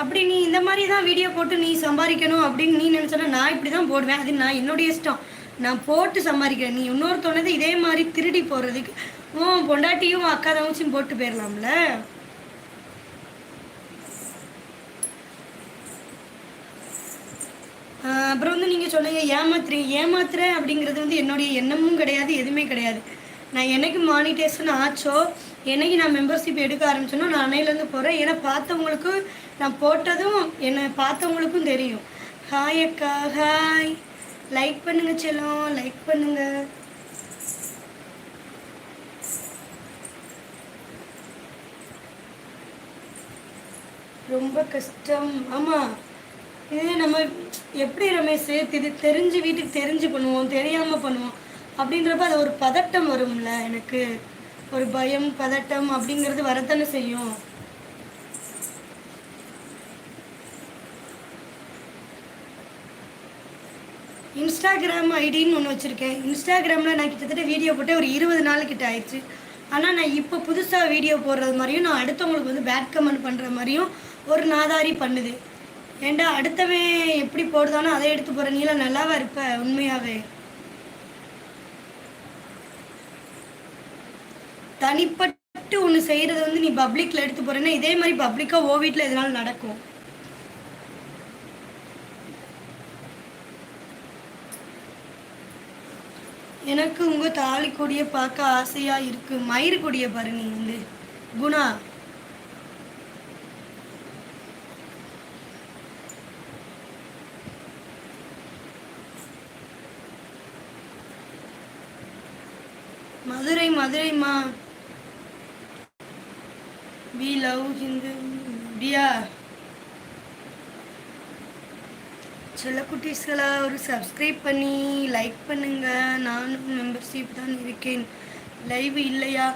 அப்படி நீ இந்த மாதிரி தான் வீடியோ போட்டு நீ சம்பாதிக்கணும் அப்படின்னு நீ நினச்சனா நான் இப்படி தான் போடுவேன். அது நான் என்னுடைய இஷ்டம். நான் போட்டு சம்பாதிக்கிறேன். நீ இன்னொருத்தவனது இதே மாதிரி திருடி போடுறதுக்கு உன் பொண்டாட்டியும் அக்கா தங்கச்சியும் போட்டு போயிடலாம்ல? அப்புறம் வந்து நீங்கள் சொன்னீங்க ஏமாத்துறீங்க ஏமாத்துறேன் அப்படிங்கிறது வந்து என்னுடைய எண்ணமும் கிடையாது எதுவுமே கிடையாது. நான் எனக்கு மானிட்டேஷன் ஆச்சோ என்னைக்கு நான் மெம்பர்ஷிப் எடுக்க ஆரம்பிச்சேனோ நான் அன்னையிலேருந்து போகிறேன் ஏன்னா பார்த்தவங்களுக்கு நான் போட்டதும் என்னை பார்த்தவங்களுக்கும் தெரியும். ஹாய் அக்கா ஹாய் லைக் பண்ணுங்க செல்லம் லைக் பண்ணுங்க. ரொம்ப கஷ்டம். ஆமாம் இது நம்ம எப்படி ரமேஷ் இது தெரிஞ்சு வீட்டுக்கு தெரிஞ்சு பண்ணுவோம் தெரியாமல் பண்ணுவோம் அப்படின்றப்ப அது ஒரு பதட்டம் வரும்ல எனக்கு. ஒரு பயம் பதட்டம் அப்படிங்கிறது வரத்தானே செய்யும். இன்ஸ்டாகிராம் ஐடின்னு ஒன்று வச்சுருக்கேன். இன்ஸ்டாகிராமில் நான் கிட்டத்தட்ட வீடியோ போட்டு ஒரு இருபது நாள் கிட்ட ஆயிடுச்சு. ஆனால் நான் இப்போ புதுசாக வீடியோ போடுறது மாதிரியும் நான் அடுத்தவங்களுக்கு வந்து பேட் கமெண்ட் பண்ணுற மாதிரியும் ஒரு நாதாரி பண்ணுது. ஏன்டா அடுத்தவன் எப்படி போடுதானோ அதை எடுத்து போகிற நீலாம் நல்லாவா இருப்ப உண்மையாகவே தனிப்பட்டு ஒன்று செய்கிறது வந்து நீ பப்ளிக்கில் எடுத்து போகிறேன்னா இதே மாதிரி பப்ளிக்காக ஓ வீட்டில் எதனால நடக்கும். எனக்கு உங்கள் தாலி கொடியை பார்க்க ஆசையாக இருக்கு. மயிறு கொடியை பாரு நீ வந்து. குணா. மதுரை மதுரைமா வி லவ் ஹிந்து பியா சில குட்டீஸ்களை ஒரு சப்ஸ்கிரைப் பண்ணி லைக் பண்ணுங்க. நானும் மெம்பர்ஷிப் தான் இருக்கேன். லைவ் இல்லையா?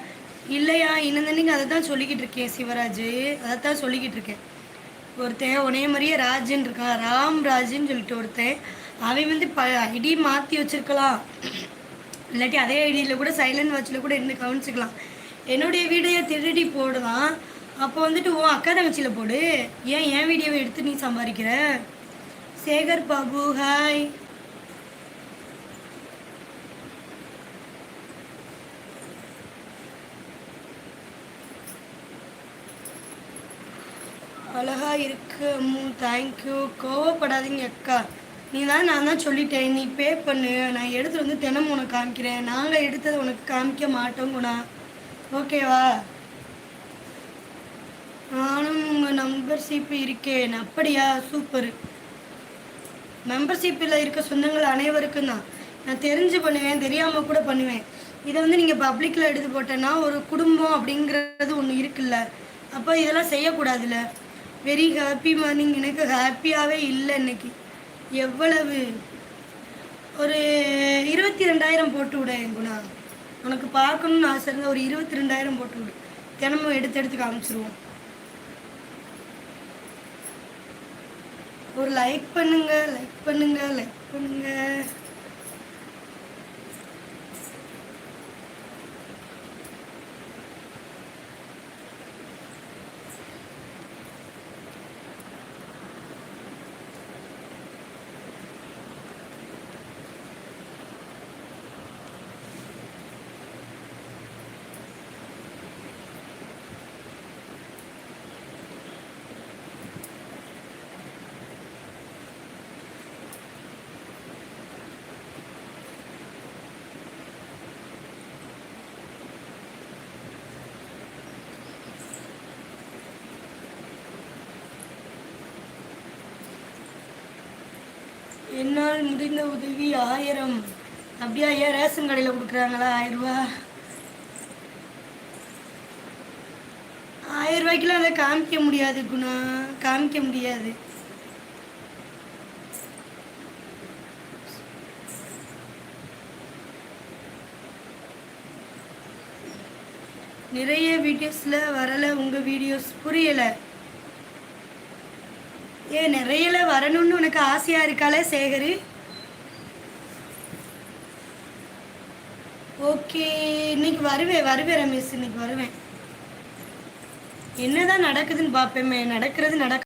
இல்லையா? இன்னந்தன்னைக்கு அதை தான் சொல்லிக்கிட்டு இருக்கேன் சிவராஜ். அதை தான் சொல்லிக்கிட்டு இருக்கேன். ஒருத்தன் உனே மாதிரியே ராஜன் இருக்கான். ராம் ராஜுன்னு சொல்லிட்டு ஒருத்தன் அவன் வந்து ப ஐடி மாற்றி வச்சிருக்கலாம். இல்லாட்டி அதே ஐடியில் கூட சைலண்ட் வாட்சில் கூட இருந்து கவனிச்சுக்கலாம். என்னுடைய வீடியோ திருடி போடுவான். அப்போ வந்துட்டு உன் அக்கா தங்கச்சியில் போடு. ஏன் என் வீடியோவை எடுத்து நீ சம்பாதிக்கிற? சேகர் பாபு ஹாய் அழகா இருக்கு தேங்க்யூ கோவப்படாதீங்க அக்கா. நீ தான் நான் தான் சொல்லிட்டேன். நீ பே பண்ணு. நான் எடுத்துகிட்டு வந்து தினமும் உனக்கு காமிக்கிறேன். நாங்கள் எடுத்ததை உனக்கு காமிக்க மாட்டோம் குணா. ஓகேவா நானும் உங்கள் மெம்பர்ஷிப் இருக்கேன். அப்படியா? சூப்பர். மெம்பர்ஷிப்பில் இருக்க சொந்தங்கள் அனைவருக்கும் தான். நான் தெரிஞ்சு பண்ணுவேன் தெரியாமல் கூட பண்ணுவேன். இதை வந்து நீங்கள் பப்ளிக்கில் எடுத்து போட்டேன்னா ஒரு குடும்பம் அப்படிங்கிறது ஒன்று இருக்குல்ல. அப்போ இதெல்லாம் செய்யக்கூடாதுல்ல? வெரி ஹாப்பி மார்னிங் எனக்கு ஹாப்பியாகவே இல்லை இன்னைக்கு. எவ்வளவு? ஒரு இருபத்தி ரெண்டாயிரம் போட்டு விட குணா உனக்கு பார்க்கணும்னு ஆசை இருந்தால் ஒரு இருபத்தி ரெண்டாயிரம் போட்டு விடு. தினமும் எடுத்து எடுத்து காமிச்சிருவோம். ஒரு லைக் பண்ணுங்க லைக் பண்ணுங்க லைக் பண்ணுங்க. என்னால் முடிந்த உதவி ஆயிரம். அப்படியா ஏன் ரேஷன் கடையில் கொடுக்குறாங்களா? ஆயிரம் ரூபா. ஆயிரம் ரூபாய்க்குலாம் அதை காமிக்க முடியாது குணா. காமிக்க முடியாது. நிறைய வீடியோஸில் வரலை உங்கள் வீடியோஸ் புரியலை. ஏ நிறையில வரணும்னு உனக்கு ஆசையா இருக்காளே சேகரு? ஓகே இன்னைக்கு வருவேன் வருவேன் ரமேஷ் இன்னைக்கு வருவேன். என்னதான் நடக்குதுன்னு பார்ப்பேமே நடக்கிறது நடக்க